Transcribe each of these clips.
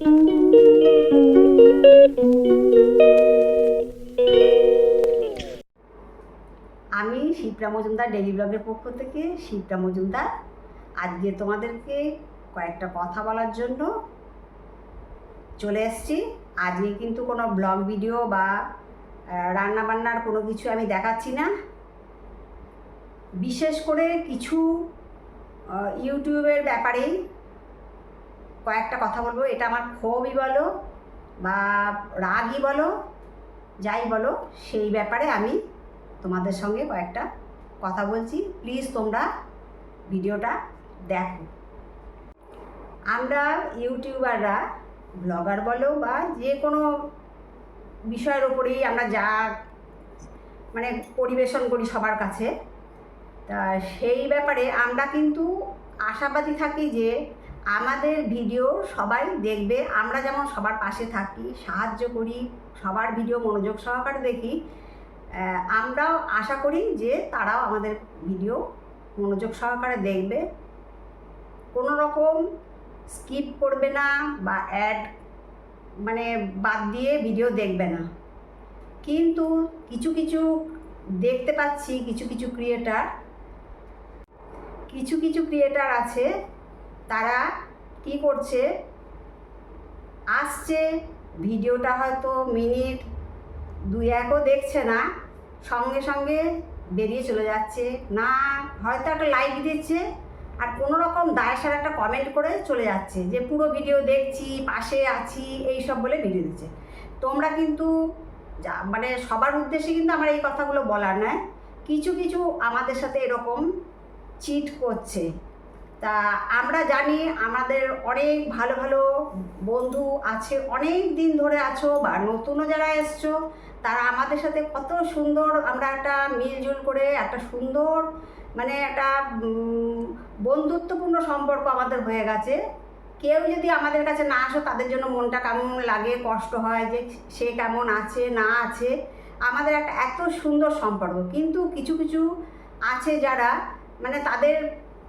আমি শিপ্রা মজুমদার ডেলি ব্লগের পক্ষ থেকে শিপ্রা মজুমদার। আজকে তোমাদেরকে কয়েকটা কথা বলার জন্য চলে এসেছি। আজকে কিন্তু কোনো ব্লগ ভিডিও বা রান্না বান্নার কোনো কিছু আমি দেখাচ্ছি না। বিশেষ করে কিছু ইউটিউবের ব্যাপারেই কয়েকটা কথা বলব। এটা আমার ক্ষোভই বলো বা রাগই বলো, যাই বলো, সেই ব্যাপারে আমি তোমাদের সঙ্গে কয়েকটা কথা বলছি। প্লিজ তোমরা ভিডিওটা দেখো। আমরা ইউটিউবাররা, ব্লগার বলো বা যে কোনো বিষয়ের ওপরেই আমরা যা মানে পরিবেশন করি সবার কাছে, তা সেই ব্যাপারে আমরা কিন্তু আশাবাদী থাকি যে আমাদের ভিডিও সবাই দেখবে। আমরা যেমন সবার পাশে থাকি, সাহায্য করি, সবার ভিডিও মনোযোগ সহকারে দেখি আমরাও আশা করি যে তারাও আমাদের ভিডিও মনোযোগ সহকারে দেখবে। কোনো রকম স্কিপ করবে না বা অ্যাড মানে বাদ দিয়ে ভিডিও দেখবে না। কিন্তু কিছু কিছু দেখতে পাচ্ছি, কিছু কিছু ক্রিয়েটার কিছু কিছু ক্রিয়েটার আছে তারা কি করছে? আসছে। ভিডিওটা হয়তো মিনিট দুই একও দেখছে না, সঙ্গে সঙ্গে বেরিয়ে চলে যাচ্ছে। না, হয়তো একটা লাইক দিচ্ছে আর কোনো রকম দায়সার একটা কমেন্ট করে চলে যাচ্ছে যে পুরো ভিডিও দেখছি, পাশে আছি এই সব বলে ভিডিও দিচ্ছে। তোমরা কিন্তু মানে সবার উদ্দেশ্যে কিন্তু আমার এই কথাগুলো বলার নয়। কিছু কিছু আমাদের সাথে এরকম চিট করছে। তা আমরা জানি আমাদের অনেক ভালো ভালো বন্ধু আছে, অনেক দিন ধরে আছো বা নতুনও যারা এসছো, তারা আমাদের সাথে কত সুন্দর আমরা একটা মিলজুল করে, একটা সুন্দর মানে একটা বন্ধুত্বপূর্ণ সম্পর্ক আমাদের হয়ে গেছে। কেউ যদি আমাদের কাছে না আসো, তাদের জন্য মনটা কেমন লাগে, কষ্ট হয় যে সে কেমন আছে, না আছে, আমাদের একটা এত সুন্দর সম্পর্ক। কিন্তু কিছু কিছু আছে যারা মানে তাদের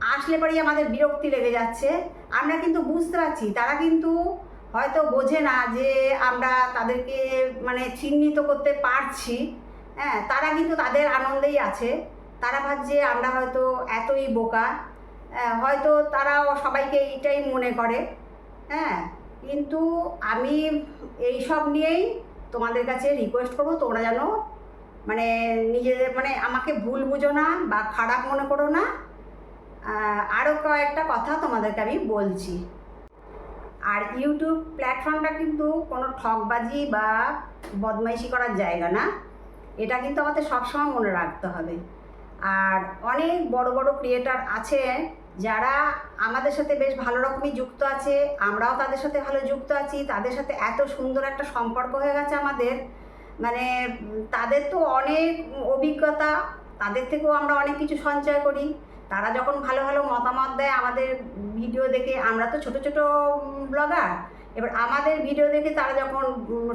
আসলে পরেই আমাদের বিরক্তি লেগে যাচ্ছে। আমরা কিন্তু বুঝতে পারছি তারা কিন্তু হয়তো বোঝে না যে আমরা তাদেরকে মানে চিহ্নিত করতে পারছি। হ্যাঁ তারা কিন্তু তাদের আনন্দেই আছে। তারা ভাবছে আমরা হয়তো এতই বোকা। হ্যাঁ, হয়তো তারাও সবাইকে এইটাই মনে করে। হ্যাঁ কিন্তু আমি এই সব নিয়েই তোমাদের কাছে রিকোয়েস্ট করব তোমরা যেন মানে নিজেদের মানে আমাকে ভুল বুঝো না বা খারাপ মনে করো না। আরও কয়েকটা কথা তোমাদেরকে আমি বলছি। আর ইউটিউব প্ল্যাটফর্মটা কিন্তু কোনো ঠকবাজি বা বদমাইশি করার জায়গা না। এটা কিন্তু আমাদের সবসময় মনে রাখতে হবে। আর অনেক বড় বড় ক্রিয়েটার আছে যারা আমাদের সাথে বেশ ভালো রকমই যুক্ত আছে, আমরাও তাদের সাথে ভালো যুক্ত আছি, তাদের সাথে এত সুন্দর একটা সম্পর্ক হয়ে গেছে আমাদের। মানে তাদের তো অনেক অভিজ্ঞতা, তাদের থেকেও আমরা অনেক কিছু সঞ্চয় করি। তারা যখন ভালো ভালো মতামত দেয় আমাদের ভিডিও দেখে, আমরা তো ছোট ছোট ব্লগার এবার আমাদের ভিডিও দেখে তারা যখন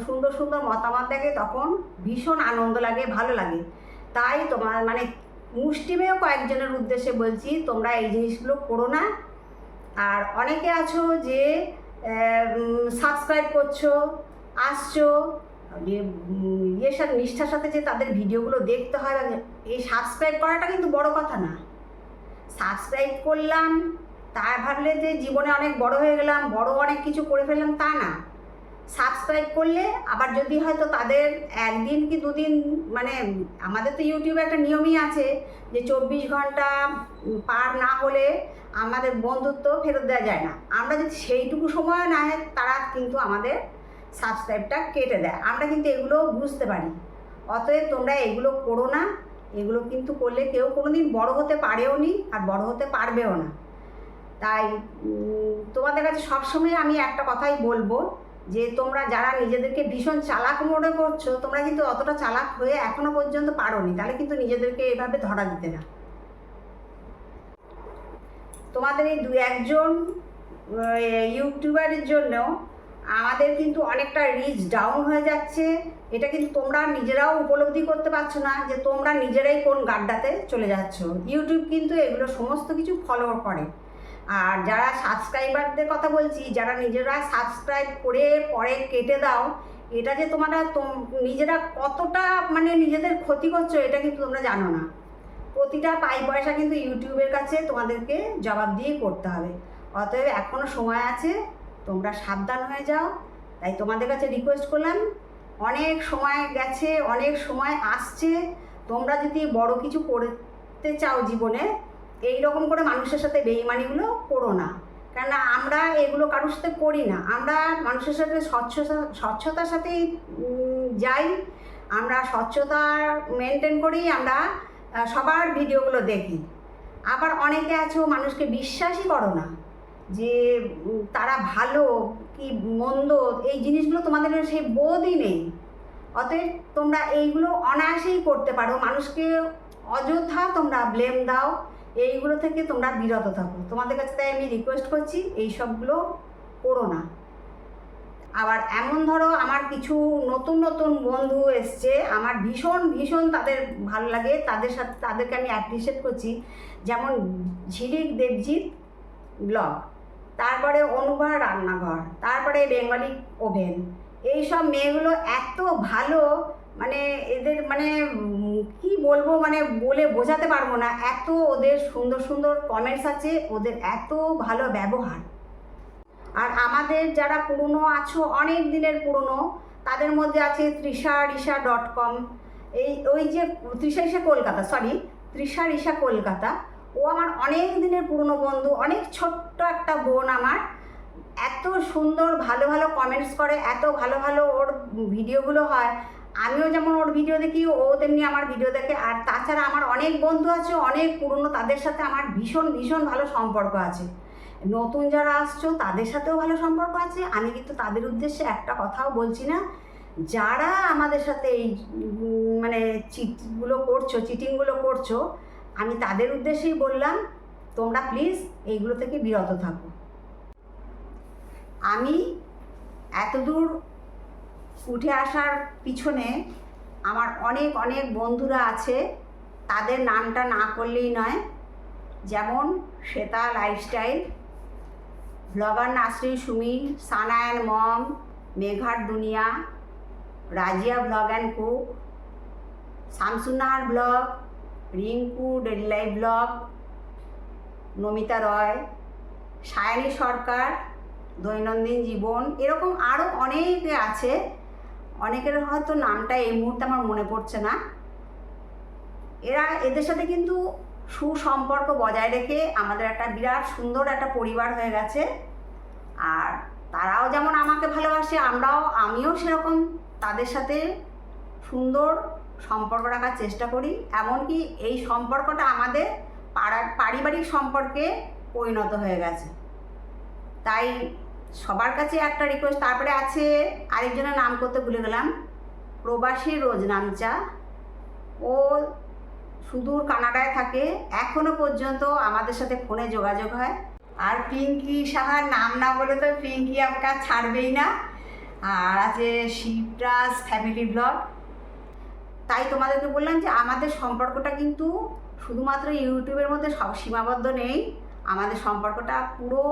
সুন্দর সুন্দর মতামত দেখে তখন ভীষণ আনন্দ লাগে, ভালো লাগে। তাই তোমার মানে মুষ্টিমেয় কয়েকজনের উদ্দেশ্যে বলছি, তোমরা এই জিনিসগুলো করো না। আর অনেকে আছো যে সাবস্ক্রাইব করছ, আসছো ইয়ের সাথে, নিষ্ঠার সাথে যে তাদের ভিডিওগুলো দেখতে হয় এই সাবস্ক্রাইব করাটা কিন্তু বড় কথা না। সাবস্ক্রাইব করলাম তার ভাবলে যে জীবনে অনেক বড় হয়ে গেলাম, বড় অনেক কিছু করে ফেললাম, তা না। সাবস্ক্রাইব করলে আবার যদি হয়তো তাদের একদিন কি দুদিন মানে আমাদের তো ইউটিউবে একটা নিয়মই আছে যে চব্বিশ ঘণ্টা পার না হলে আমাদের বন্ধুত্ব ফেরত দেওয়া যায় না। আমরা যদি সেইটুকু সময় না হয়, তারা কিন্তু আমাদের সাবস্ক্রাইবটা কেটে দেয়। আমরা কিন্তু এগুলো বুঝতে পারি। অতএব তোমরা এগুলো করো না। এগুলো কিন্তু করলে কেউ কোনো দিন বড়ো হতে পারেও নি আর বড় হতে পারবেও না। তাই তোমাদের কাছে সবসময় আমি একটা কথাই বলব যে তোমরা যারা নিজেদেরকে ভীষণ চালাক মনে করছ, তোমরা কিন্তু অতটা চালাক হয়ে এখনও পর্যন্ত পারোনি তাহলে কিন্তু নিজেদেরকে এভাবে ধরা দিতে না। তোমাদের এই দু একজন ইউটিউবারের জন্য আমাদের কিন্তু অনেকটা রিচ ডাউন হয়ে যাচ্ছে। এটা কিন্তু তোমরা নিজেরাও উপলব্ধি করতে পারছ না যে তোমরা নিজেরাই কোন গাড্ডাতে চলে যাচ্ছ। ইউটিউব কিন্তু এগুলো সমস্ত কিছু ফলো করে। আর যারা সাবস্ক্রাইবারদের কথা বলছি, যারা নিজেরা সাবস্ক্রাইব করে পরে কেটে দাও, এটা যে তোমরা তোম- নিজেরা কতটা মানে নিজেদের ক্ষতি করছ, এটা কিন্তু তোমরা জানো না। প্রতিটা পাই পয়সা কিন্তু ইউটিউবের কাছে তোমাদেরকে জবাব দিয়ে করতে হবে। অতএব এখনও সময় আছে তোমরা সাবধান হয়ে যাও। তাই তোমাদের কাছে রিকোয়েস্ট করলাম, অনেক সময় গেছে, অনেক সময় আসছে। তোমরা যদি বড় কিছু করতে চাও জীবনে, এই রকম করে মানুষের সাথে বেইমানিগুলো করো না। কেননা আমরা এগুলো কারোর সাথে করি না। আমরা মানুষের সাথে স্বচ্ছতা, স্বচ্ছতার সাথেই যাই। আমরা স্বচ্ছতা মেনটেন করেই আমরা সবার ভিডিওগুলো দেখি। আবার অনেকে আছো মানুষকে বিশ্বাসই করো না। যে তারা ভালো কি মন্দ, এই জিনিসগুলো তোমাদের সেই বোধই নেই। অতএব তোমরা এইগুলো অনায়াসেই করতে পারো। মানুষকে অযথা তোমরা ব্লেম দাও। এইগুলো থেকে তোমরা বিরত থাকো। তোমাদের কাছে তাই আমি রিকোয়েস্ট করছি, এই সবগুলো করো না। আবার এমন ধরো আমার কিছু নতুন নতুন বন্ধু এসছে, আমার ভীষণ ভীষণ তাদের ভালো লাগে। তাদের সাথে, তাদেরকে আমি অ্যাপ্রিসিয়েট করছি। যেমন ঝিলিক দেবজিৎ ব্লগ তারপরে অনুভা রান্নাঘর, তারপরে বেঙ্গলি ওভেন। এই সব মেয়েগুলো এত ভালো মানে এদের মানে কি বলব মানে বলে বোঝাতে পারব না। এত ওদের সুন্দর সুন্দর কমেন্টস আছে, ওদের এত ভালো ব্যবহার। আর আমাদের যারা পুরনো আছো, অনেক দিনের পুরনো, তাদের মধ্যে আছে তৃষা রিসা ডট কম এই, ওই যে, তৃষা রিসা কলকাতা সরি তৃষা রিসা কলকাতা। ও আমার অনেক দিনের পুরনো বন্ধু, অনেক ছোট্ট একটা বোন আমার। এত সুন্দর, ভালো ভালো কমেন্টস করে, এত ভালো ভালো ওর ভিডিওগুলো হয়। আমিও যেমন ওর ভিডিও দেখি, ও তেমনি আমার ভিডিও দেখে। আর তাছাড়া আমার অনেক বন্ধু আছে, অনেক পুরনো, তাদের সাথে আমার ভীষণ ভীষণ ভালো সম্পর্ক আছে। নতুন যারা আসছো, তাদের সাথেও ভালো সম্পর্ক আছে। আমি কিন্তু তাদের উদ্দেশ্যে একটা কথাও বলছি না। যারা আমাদের সাথে এই মানে চিটগুলো করছ চিটিংগুলো করছ আমি তাদের উদ্দেশ্যেই বললাম, তোমরা প্লিজ এইগুলো থেকে বিরত থাকো। আমি এতদূর উঠে আসার পিছনে আমার অনেক অনেক বন্ধুরা আছে, তাদের নামটা না করলেই নয়। যেমন Shweta lifestyle blogger Nasrin Sumi Sanayan mom, মেঘার দুনিয়া, Razia blog and cook Shamsunnahar blog Rinku daily blog Namita Roy, Sayani Sarkar, দৈনন্দিন জীবন, এরকম আরও অনেকে আছে। অনেকের হয়তো নামটা এই মুহূর্তে আমার মনে পড়ছে না। এরা এদের সাথে কিন্তু সুসম্পর্ক বজায় রেখে আমাদের একটা বিরাট সুন্দর একটা পরিবার হয়ে গেছে। আর তারাও যেমন আমাকে ভালোবাসে, আমরাও, আমিও সেরকম তাদের সাথে সুন্দর সম্পর্ক রাখার চেষ্টা করি, এমনকি এই সম্পর্কটা আমাদের পাড়ার পারিবারিক সম্পর্কে পরিণত হয়ে গেছে। তাই সবার কাছে একটা রিকোয়েস্ট তারপরে আছে আরেকজনের নাম করতে ভুলে গেলাম, প্রবাসী রোজ নামচা ও সুদূর কানাডায় থাকে, এখনও পর্যন্ত আমাদের সাথে ফোনে যোগাযোগ হয়। আর পিঙ্কি সাহার নাম না বলে তো পিঙ্কি আমাকে ছাড়বেই না। আর আছে শিবরাজ ফ্যামিলি ব্লগ তাই তোমাদেরকে বললাম যে আমাদের সম্পর্কটা কিন্তু শুধুমাত্র ইউটিউবের মধ্যে সব সীমাবদ্ধ নেই। আমাদের সম্পর্কটা পুরো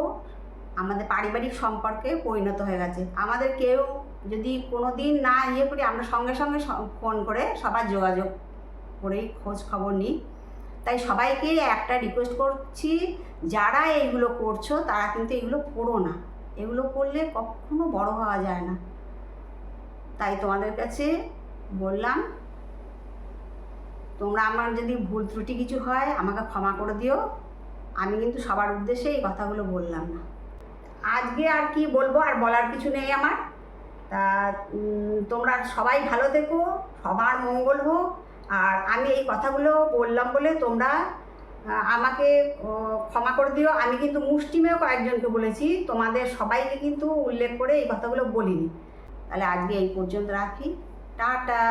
আমাদের পারিবারিক সম্পর্কে পরিণত হয়ে গেছে। আমাদের কেউ যদি কোনো দিন না ইয়ে করি আমরা সঙ্গে সঙ্গে ফোন করে সবার যোগাযোগ করেই খোঁজ খবর নিই। তাই সবাইকে একটা রিকোয়েস্ট করছি, যারা এইগুলো করছ তারা কিন্তু এগুলো করো না। এগুলো করলে কখনো বড় হওয়া যায় না। তাই তোমাদের কাছে বললাম তোমরা আমার যদি ভুল ত্রুটি কিছু হয়, আমাকে ক্ষমা করে দিও। আমি কিন্তু সবার উদ্দেশ্যে এই কথাগুলো বললাম। না আজকে আর কি বলব, আর বলার কিছু নেই আমার। তা তোমরা সবাই ভালো থেকো, সবার মঙ্গল হোক। আর আমি এই কথাগুলো বললাম বলে তোমরা আমাকে ক্ষমা করে দিও। আমি কিন্তু মুষ্টিমেয় কয়েকজনকে বলেছি, তোমাদের সবাইকে কিন্তু উল্লেখ করে এই কথাগুলো বলিনি। তাহলে আজকে এই পর্যন্ত রাখি। টাটা।